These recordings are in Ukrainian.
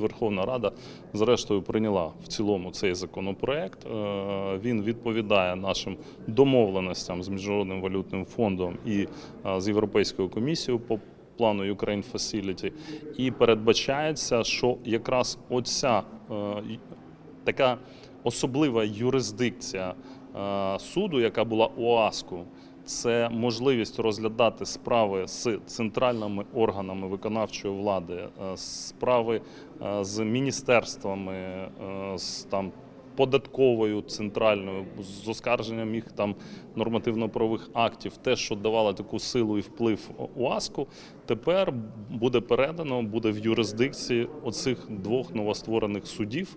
Верховна Рада зрештою прийняла в цілому цей законопроект. Е, Він відповідає нашим домовленостям з міжнародним валютним фондом і е, з Європейською комісією по плану Ukraine Facility. І передбачається, що якраз оця е, така особлива юрисдикція суду, яка була у ОАСКу, це можливість розглядати справи з центральними органами виконавчої влади, е, справи е, з міністерствами, е, з там. Податковою центральною з оскарженням їх там нормативно-правових актів, те, що давало таку силу і вплив УАСКу, тепер буде передано, буде в юрисдикції оцих двох новостворених судів.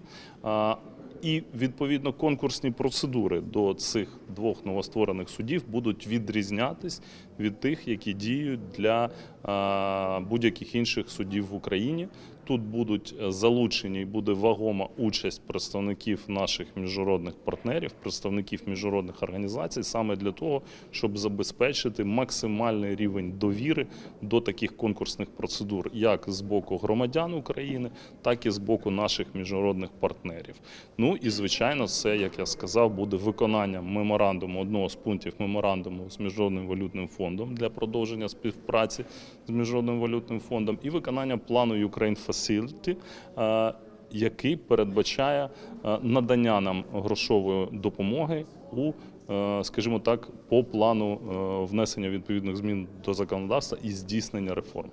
І відповідно конкурсні процедури до цих двох новостворених судів будуть відрізнятись від тих, які діють для будь-яких інших судів в Україні. Тут будуть е, залучені і буде вагома участь представників наших міжнародних партнерів, представників міжнародних організацій, саме для того, щоб забезпечити максимальний рівень довіри до таких конкурсних процедур, як з боку громадян України, так і з боку наших міжнародних партнерів. Ну і звичайно, це, як я сказав, буде виконання меморандуму одного з пунктів меморандуму з міжнародним валютним фондом для продовження співпраці з міжнародним валютним фондом і виконання плану Ukraine Facility, е, який передбачає е, надання нам грошової допомоги у, е, скажімо так, по плану внесення відповідних змін до законодавства і здійснення реформ.